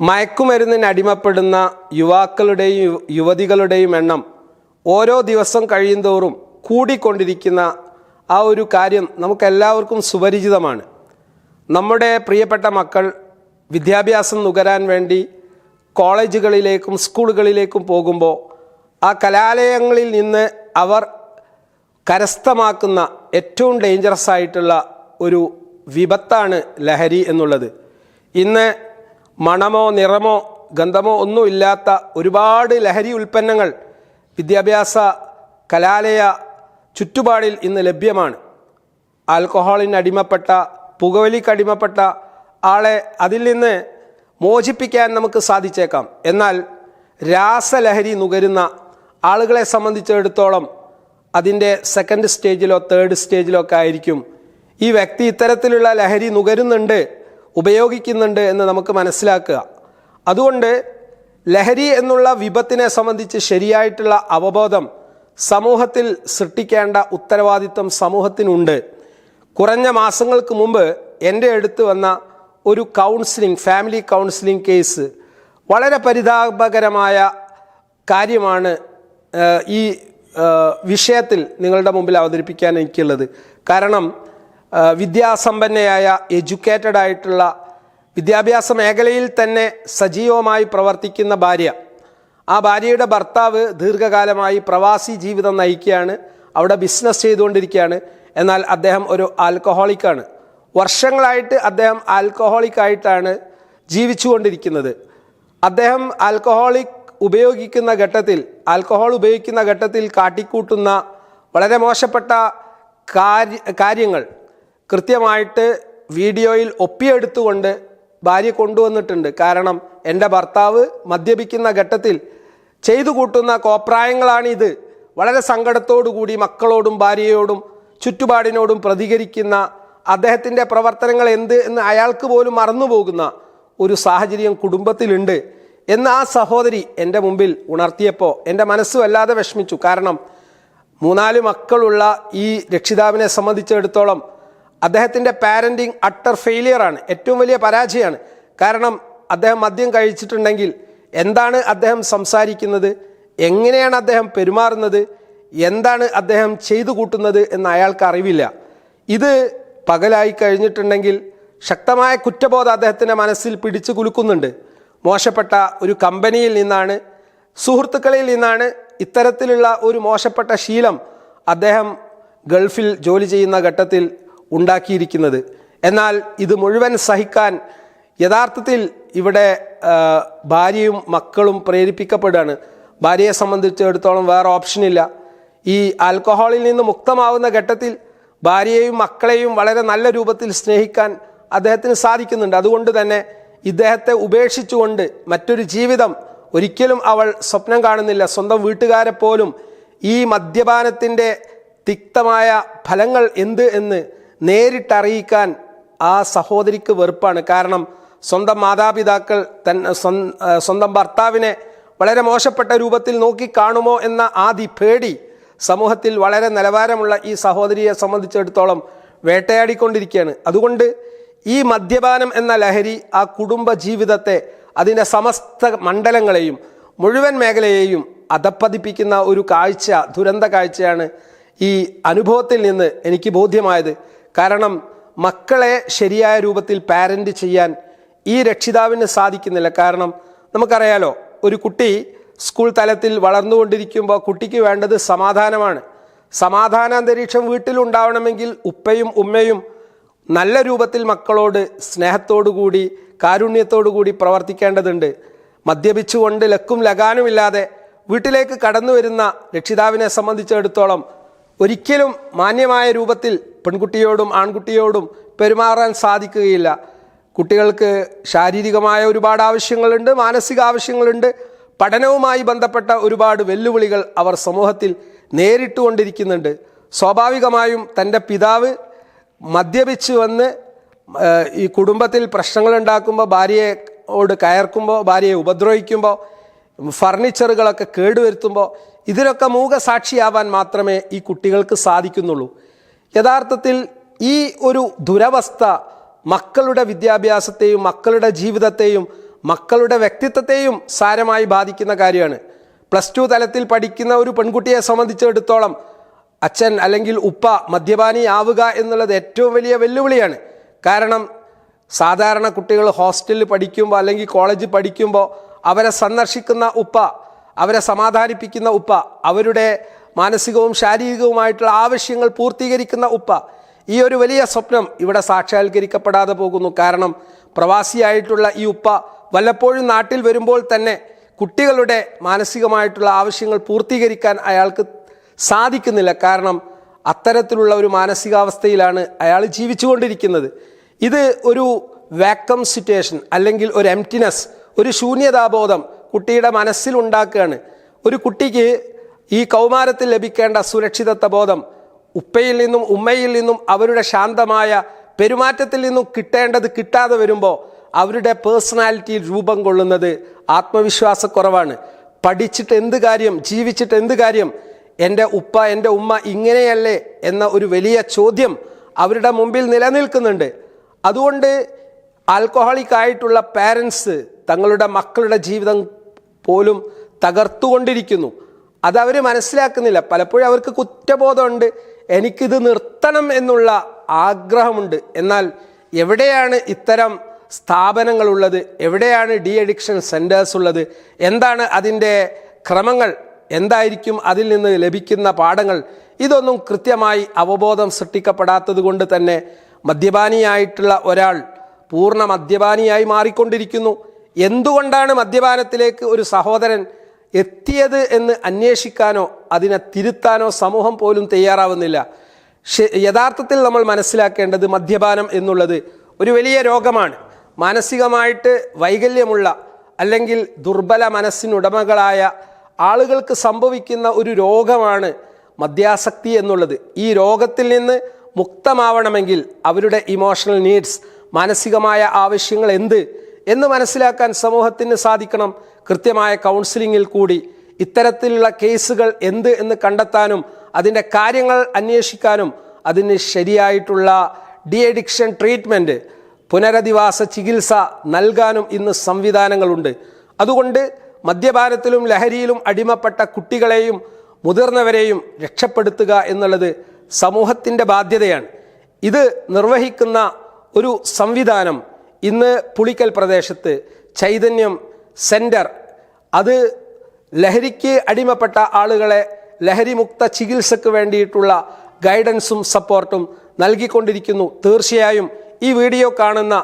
മയക്കുമരുന്നിന് അടിമപ്പെടുന്ന യുവാക്കളുടെയും യുവതികളുടെയും എണ്ണം ഓരോ ദിവസം കഴിയുന്തോറും കൂടിക്കൊണ്ടിരിക്കുന്ന ആ ഒരു കാര്യം നമുക്കെല്ലാവർക്കും സുപരിചിതമാണ്. നമ്മുടെ പ്രിയപ്പെട്ട മക്കൾ വിദ്യാഭ്യാസം നുകരാൻ വേണ്ടി കോളേജുകളിലേക്കും സ്കൂളുകളിലേക്കും പോകുമ്പോൾ ആ കലാലയങ്ങളിൽ നിന്ന് അവർ കരസ്ഥമാക്കുന്ന ഏറ്റവും ഡേഞ്ചറസ് ആയിട്ടുള്ള ഒരു വിപത്താണ് ലഹരി എന്നുള്ളത്. ഇന്ന് മണമോ നിറമോ ഗന്ധമോ ഒന്നുമില്ലാത്ത ഒരുപാട് ലഹരി ഉൽപ്പന്നങ്ങൾ വിദ്യാഭ്യാസ കലാലയ ചുറ്റുപാടിൽ ഇന്ന് ലഭ്യമാണ്. ആൽക്കഹോളിന് അടിമപ്പെട്ട പുകവലിക്ക് അടിമപ്പെട്ട ആളെ അതിൽ നിന്ന് മോചിപ്പിക്കാൻ നമുക്ക് സാധിച്ചേക്കാം. എന്നാൽ രാസലഹരി നുകരുന്ന ആളുകളെ സംബന്ധിച്ചിടത്തോളം അതിന്റെ സെക്കൻഡ് സ്റ്റേജിലോ തേർഡ് സ്റ്റേജിലോ ഒക്കെ ആയിരിക്കും ഈ വ്യക്തി ഇത്തരത്തിലുള്ള ലഹരി നുകരുന്നുണ്ട് ഉപയോഗിക്കുന്നുണ്ട് എന്ന് നമുക്ക് മനസ്സിലാക്കുക. അതുകൊണ്ട് ലഹരി എന്നുള്ള വിപത്തിനെ സംബന്ധിച്ച് ശരിയായിട്ടുള്ള അവബോധം സമൂഹത്തിൽ സൃഷ്ടിക്കേണ്ട ഉത്തരവാദിത്വം സമൂഹത്തിനുണ്ട്. കുറഞ്ഞ മാസങ്ങൾക്ക് മുമ്പ് എന്റെ അടുത്ത് വന്ന ഒരു കൗൺസിലിംഗ് ഫാമിലി കൗൺസിലിംഗ് കേസ് വളരെ പരിതാപകരമായ കാര്യമാണ് ഈ വിഷയത്തിൽ നിങ്ങളുടെ മുമ്പിൽ അവതരിപ്പിക്കാൻ എനിക്കുള്ളത്. കാരണം വിദ്യാസമ്പന്നയായ എഡ്യൂക്കേറ്റഡ് ആയിട്ടുള്ള വിദ്യാഭ്യാസ മേഖലയിൽ തന്നെ സജീവമായി പ്രവർത്തിക്കുന്ന ഭാര്യ. ആ ഭാര്യയുടെ ഭർത്താവ് ദീർഘകാലമായി പ്രവാസി ജീവിതം നയിക്കുകയാണ്. അവിടെ ബിസിനസ് ചെയ്തുകൊണ്ടിരിക്കുകയാണ്. എന്നാൽ അദ്ദേഹം ഒരു ആൽക്കഹോളിക്കാണ് വർഷങ്ങളായിട്ട് അദ്ദേഹം ആൽക്കഹോളിക്കായിട്ടാണ് ജീവിച്ചുകൊണ്ടിരിക്കുന്നത്. അദ്ദേഹം ആൽക്കഹോളിക് ഉപയോഗിക്കുന്ന ഘട്ടത്തിൽ ആൽക്കഹോൾ ഉപയോഗിക്കുന്ന ഘട്ടത്തിൽ കാട്ടിക്കൂട്ടുന്ന വളരെ മോശപ്പെട്ട കാര്യ കാര്യങ്ങൾ കൃത്യമായിട്ട് വീഡിയോയിൽ ഒപ്പിയെടുത്തുകൊണ്ട് ഭാര്യ കൊണ്ടുവന്നിട്ടുണ്ട്. കാരണം എന്റെ ഭർത്താവ് മദ്യപിക്കുന്ന ഘട്ടത്തിൽ ചെയ്തു കൂട്ടുന്ന കോപ്രായങ്ങളാണിത്. വളരെ സങ്കടത്തോടുകൂടി മക്കളോടും ഭാര്യയോടും ചുറ്റുപാടിനോടും പ്രതികരിക്കുന്ന അദ്ദേഹത്തിന്റെ പ്രവർത്തനങ്ങൾ എന്ത് എന്ന് അയാൾക്ക് പോലും മറന്നുപോകുന്ന ഒരു സാഹചര്യം കുടുംബത്തിലുണ്ട് എന്ന് ആ സഹോദരി എന്റെ മുമ്പിൽ ഉണർത്തിയപ്പോൾ എന്റെ മനസ്സ് വല്ലാതെ വിഷമിച്ചു. കാരണം മൂന്നാൽ മക്കളുള്ള ഈ രക്ഷിതാവിനെ സംബന്ധിച്ചിടത്തോളം അദ്ദേഹത്തിന്റെ പാരന്റിങ് അട്ടർ ഫെയിലിയർ ആണ്. ഏറ്റവും വലിയ പരാജയമാണ്. കാരണം അദ്ദേഹം മദ്യം കഴിച്ചിട്ടുണ്ടെങ്കിൽ എന്താണ് അദ്ദേഹം സംസാരിക്കുന്നത്? എങ്ങനെയാണ് അദ്ദേഹം പെരുമാറുന്നത്? എന്താണ് അദ്ദേഹം ചെയ്തു കൂട്ടുന്നത് എന്ന് അയാൾക്ക് അറിവില്ല. ഇത് പകലായി കഴിഞ്ഞിട്ടുണ്ടെങ്കിൽ ശക്തമായ കുറ്റബോധം അദ്ദേഹത്തിന്റെ മനസ്സിൽ പിടിച്ചു കുലുക്കുന്നുണ്ട്. മോശപ്പെട്ട ഒരു കമ്പനിയിൽ നിന്നാണ് സുഹൃത്തുക്കളിൽ നിന്നാണ് ഇത്തരത്തിലുള്ള ഒരു മോശപ്പെട്ട ശീലം അദ്ദേഹം ഗൾഫിൽ ജോലി ചെയ്യുന്ന ഘട്ടത്തിൽ ഉണ്ടാക്കിയിരിക്കുന്നത്. എന്നാൽ ഇത് മുഴുവൻ സഹിക്കാൻ യഥാർത്ഥത്തിൽ ഇവിടെ ഭാര്യയും മക്കളും പ്രേരിപ്പിക്കപ്പെടുകയാണ്. ഭാര്യയെ സംബന്ധിച്ചിടത്തോളം വേറെ ഓപ്ഷനില്ല ഈ ആൽക്കഹോളിൽ നിന്ന് മുക്തമാവുന്ന ഘട്ടത്തിൽ ഭാര്യയെയും മക്കളെയും വളരെ നല്ല രൂപത്തിൽ സ്നേഹിക്കാൻ അദ്ദേഹത്തിന് സാധിക്കുന്നുണ്ട്. അതുകൊണ്ട് തന്നെ ഇദ്ദേഹത്തെ ഉപേക്ഷിച്ചുകൊണ്ട് മറ്റൊരു ജീവിതം ഒരിക്കലും അവൾ സ്വപ്നം കാണുന്നില്ല. സ്വന്തം വീട്ടുകാരെ പോലും ഈ മദ്യപാനത്തിന്റെ തിക്തമായ ഫലങ്ങൾ എന്ത് എന്ന് നേരിട്ടറിയിക്കാൻ ആ സഹോദരിക്ക് വെറുപ്പാണ്. കാരണം സ്വന്തം മാതാപിതാക്കൾ തൻ സ്വന്തം ഭർത്താവിനെ വളരെ മോശപ്പെട്ട രൂപത്തിൽ നോക്കി കാണുമോ എന്ന ആദി പേടി സമൂഹത്തിൽ വളരെ നിലവാരമുള്ള ഈ സഹോദരിയെ സംബന്ധിച്ചിടത്തോളം വേട്ടയാടിക്കൊണ്ടിരിക്കുകയാണ്. അതുകൊണ്ട് ഈ മദ്യപാനം എന്ന ലഹരി ആ കുടുംബ ജീവിതത്തെ അതിന്റെ സമസ്ത മണ്ഡലങ്ങളെയും മുഴുവൻ മേഖലയെയും അധപ്പതിപ്പിക്കുന്ന ഒരു കാഴ്ച ദുരന്ത കാഴ്ചയാണ് ഈ അനുഭവത്തിൽ നിന്ന് എനിക്ക് ബോധ്യമായത്. കാരണം മക്കളെ ശരിയായ രൂപത്തിൽ പാരന്റ് ചെയ്യാൻ ഈ രക്ഷിതാവിന് സാധിക്കുന്നില്ല. കാരണം നമുക്കറിയാലോ ഒരു കുട്ടി സ്കൂൾ തലത്തിൽ വളർന്നുകൊണ്ടിരിക്കുമ്പോൾ കുട്ടിക്ക് വേണ്ടത് സമാധാനമാണ്. സമാധാന അന്തരീക്ഷം വീട്ടിലുണ്ടാവണമെങ്കിൽ ഉപ്പയും ഉമ്മയും നല്ല രൂപത്തിൽ മക്കളോട് സ്നേഹത്തോടു കൂടി കാരുണ്യത്തോടു കൂടി പ്രവർത്തിക്കേണ്ടതുണ്ട്. മദ്യപിച്ചുകൊണ്ട് ലക്കും ലഗാനുമില്ലാതെ വീട്ടിലേക്ക് കടന്നു വരുന്ന രക്ഷിതാവിനെ സംബന്ധിച്ചിടത്തോളം ഒരിക്കലും മാന്യമായ രൂപത്തിൽ പെൺകുട്ടിയോടും ആൺകുട്ടിയോടും പെരുമാറാൻ സാധിക്കുകയില്ല. കുട്ടികൾക്ക് ശാരീരികമായ ഒരുപാട് ആവശ്യങ്ങളുണ്ട് മാനസിക ആവശ്യങ്ങളുണ്ട്. പഠനവുമായി ബന്ധപ്പെട്ട ഒരുപാട് വെല്ലുവിളികൾ അവർ സമൂഹത്തിൽ നേരിട്ടുകൊണ്ടിരിക്കുന്നുണ്ട്. സ്വാഭാവികമായും തന്റെ പിതാവ് മദ്യപിച്ച് വന്ന് ഈ കുടുംബത്തിൽ പ്രശ്നങ്ങളുണ്ടാക്കുമ്പോൾ ഭാര്യയോട് കയർക്കുമ്പോൾ ഭാര്യയെ ഉപദ്രവിക്കുമ്പോൾ ഫർണിച്ചറുകളൊക്കെ കേടുവരുത്തുമ്പോൾ ഇതിനൊക്കെ മൂകസാക്ഷിയാവാൻ മാത്രമേ ഈ കുട്ടികൾക്ക് സാധിക്കുന്നുള്ളൂ. യഥാർത്ഥത്തിൽ ഈ ഒരു ദുരവസ്ഥ മക്കളുടെ വിദ്യാഭ്യാസത്തെയും മക്കളുടെ ജീവിതത്തെയും മക്കളുടെ വ്യക്തിത്വത്തെയും സാരമായി ബാധിക്കുന്ന കാര്യമാണ്. പ്ലസ് ടു തലത്തിൽ പഠിക്കുന്ന ഒരു പെൺകുട്ടിയെ സംബന്ധിച്ചിടത്തോളം അച്ഛൻ അല്ലെങ്കിൽ ഉപ്പ മദ്യപാനി ആവുക എന്നുള്ളത് ഏറ്റവും വലിയ വെല്ലുവിളിയാണ്. കാരണം സാധാരണ കുട്ടികൾ ഹോസ്റ്റലിൽ പഠിക്കുമ്പോൾ അല്ലെങ്കിൽ കോളേജിൽ പഠിക്കുമ്പോൾ അവരെ സന്ദർശിക്കുന്ന ഉപ്പ അവരെ സമാധാനിപ്പിക്കുന്ന ഉപ്പ അവരുടെ മാനസികവും ശാരീരികവുമായിട്ടുള്ള ആവശ്യങ്ങൾ പൂർത്തീകരിക്കുന്ന ഉപ്പ ഈ ഒരു വലിയ സ്വപ്നം ഇവിടെ സാക്ഷാത്കരിക്കപ്പെടാതെ പോകുന്നു. കാരണം പ്രവാസിയായിട്ടുള്ള ഈ ഉപ്പ വല്ലപ്പോഴും നാട്ടിൽ വരുമ്പോൾ തന്നെ കുട്ടികളുടെ മാനസികമായിട്ടുള്ള ആവശ്യങ്ങൾ പൂർത്തീകരിക്കാൻ അയാൾക്ക് സാധിക്കുന്നില്ല. കാരണം അത്തരത്തിലുള്ള ഒരു മാനസികാവസ്ഥയിലാണ് അയാൾ ജീവിച്ചുകൊണ്ടിരിക്കുന്നത്. ഇത് ഒരു വാക്കം സിറ്റുവേഷൻ അല്ലെങ്കിൽ ഒരു എംറ്റിനെസ് ഒരു ശൂന്യതാബോധം കുട്ടിയുടെ മനസ്സിൽ ഉണ്ടാക്കുകയാണ്. ഒരു കുട്ടിക്ക് ഈ കൗമാരത്തിൽ ലഭിക്കേണ്ട സുരക്ഷിതത്വ ബോധം ഉപ്പയിൽ നിന്നും ഉമ്മയിൽ നിന്നും അവരുടെ ശാന്തമായ പെരുമാറ്റത്തിൽ നിന്നും കിട്ടേണ്ടത് കിട്ടാതെ വരുമ്പോൾ അവരുടെ പേഴ്സണാലിറ്റിയിൽ രൂപം കൊള്ളുന്നത് ആത്മവിശ്വാസക്കുറവാണ്. പഠിച്ചിട്ട് എന്ത് കാര്യം ജീവിച്ചിട്ട് എന്ത് കാര്യം എന്റെ ഉപ്പ എന്റെ ഉമ്മ ഇങ്ങനെയല്ലേ എന്ന ഒരു വലിയ ചോദ്യം അവരുടെ മുമ്പിൽ നിലനിൽക്കുന്നുണ്ട്. അതുകൊണ്ട് ആൽക്കഹോളിക് ആയിട്ടുള്ള പാരൻസ് തങ്ങളുടെ മക്കളുടെ ജീവിതം പോലും തകർത്തുകൊണ്ടിരിക്കുന്നു. അതവർ മനസ്സിലാക്കുന്നില്ല. പലപ്പോഴും അവർക്ക് കുറ്റബോധമുണ്ട്. എനിക്കിത് നിർത്തണം എന്നുള്ള ആഗ്രഹമുണ്ട്. എന്നാൽ എവിടെയാണ് ഇത്തരം സ്ഥാപനങ്ങളുള്ളത്? എവിടെയാണ് ഡി അഡിക്ഷൻ സെന്റേഴ്സ് ഉള്ളത്? എന്താണ് അതിന്റെ ക്രമങ്ങൾ? എന്തായിരിക്കും അതിൽ നിന്ന് ലഭിക്കുന്ന പാഠങ്ങൾ? ഇതൊന്നും കൃത്യമായി അവബോധം സൃഷ്ടിക്കപ്പെടാത്തത് കൊണ്ട് തന്നെ മദ്യപാനിയായിട്ടുള്ള ഒരാൾ പൂർണ മദ്യപാനിയായി മാറിക്കൊണ്ടിരിക്കുന്നു. എന്തുകൊണ്ടാണ് മദ്യപാനത്തിലേക്ക് ഒരു സഹോദരൻ എത്തിയത് എന്ന് അന്വേഷിക്കാനോ അതിനെ തിരുത്താനോ സമൂഹം പോലും തയ്യാറാവുന്നില്ല. യഥാർത്ഥത്തിൽ നമ്മൾ മനസ്സിലാക്കേണ്ടത് മദ്യപാനം എന്നുള്ളത് ഒരു വലിയ രോഗമാണ്. മാനസികമായിട്ട് വൈകല്യമുള്ള അല്ലെങ്കിൽ ദുർബല മനസ്സിനുടമകളായ ആളുകൾക്ക് സംഭവിക്കുന്ന ഒരു രോഗമാണ് മദ്യാസക്തി എന്നുള്ളത്. ഈ രോഗത്തിൽ നിന്ന് മുക്തമാവണമെങ്കിൽ അവരുടെ ഇമോഷണൽ നീഡ്സ് മാനസികമായ ആവശ്യങ്ങൾ എന്ത് എന്ന് മനസ്സിലാക്കാൻ സമൂഹത്തിന് സാധിക്കണം. കൃത്യമായ കൗൺസിലിങ്ങിൽ കൂടി ഇത്തരത്തിലുള്ള കേസുകൾ എന്ത് എന്ന് കണ്ടെത്താനും അതിന്റെ കാര്യങ്ങൾ അന്വേഷിക്കാനും അതിന് ശരിയായിട്ടുള്ള ഡി അഡിക്ഷൻ ട്രീറ്റ്മെന്റ് പുനരധിവാസ ചികിത്സ നൽകാനും ഇന്ന് സംവിധാനങ്ങളുണ്ട്. അതുകൊണ്ട് മദ്യപാനത്തിലും ലഹരിയിലും അടിമപ്പെട്ട കുട്ടികളെയും മുതിർന്നവരെയും രക്ഷപ്പെടുത്തുക എന്നുള്ളത് സമൂഹത്തിന്റെ ബാധ്യതയാണ്. ഇത് നിർവഹിക്കുന്ന ഒരു സംവിധാനം ഇന്ന് പുളിക്കൽ പ്രദേശത്ത് ചൈതന്യം സെന്റർ അത് ലഹരിക്ക് അടിമപ്പെട്ട ആളുകളെ ലഹരിമുക്ത ചികിത്സക്ക് വേണ്ടിയിട്ടുള്ള ഗൈഡൻസും സപ്പോർട്ടും നൽകിക്കൊണ്ടിരിക്കുന്നു. തീർച്ചയായും ഈ വീഡിയോ കാണുന്ന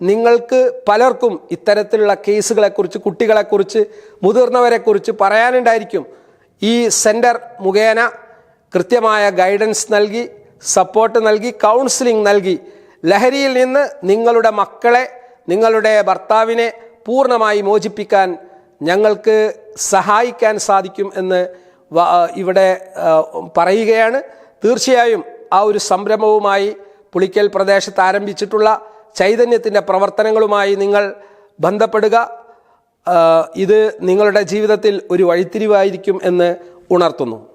നിങ്ങൾക്ക് പലർക്കും ഇത്തരത്തിലുള്ള കേസുകളെക്കുറിച്ച് കുട്ടികളെക്കുറിച്ച് മുതിർന്നവരെക്കുറിച്ച് പറയാനുണ്ടായിരിക്കും. ഈ സെന്റർ മുഖേന കൃത്യമായ ഗൈഡൻസ് നൽകി സപ്പോർട്ട് നൽകി കൗൺസിലിംഗ് നൽകി ലഹരിയിൽ നിന്ന് നിങ്ങളുടെ മക്കളെ നിങ്ങളുടെ ഭർത്താവിനെ പൂർണമായി മോചിപ്പിക്കാൻ ഞങ്ങൾക്ക് സഹായിക്കാൻ സാധിക്കും എന്ന് ഇവിടെ പറയുകയാണ്. തീർച്ചയായും ആ ഒരു സംരംഭവുമായി പുളിക്കൽ പ്രദേശത്ത് ആരംഭിച്ചിട്ടുള്ള ചൈതന്യത്തിന്റെ പ്രവർത്തനങ്ങളുമായി നിങ്ങൾ ബന്ധപ്പെടുക. ഇത് നിങ്ങളുടെ ജീവിതത്തിൽ ഒരു വഴിത്തിരിവായിരിക്കും എന്ന് ഉണർത്തുന്നു.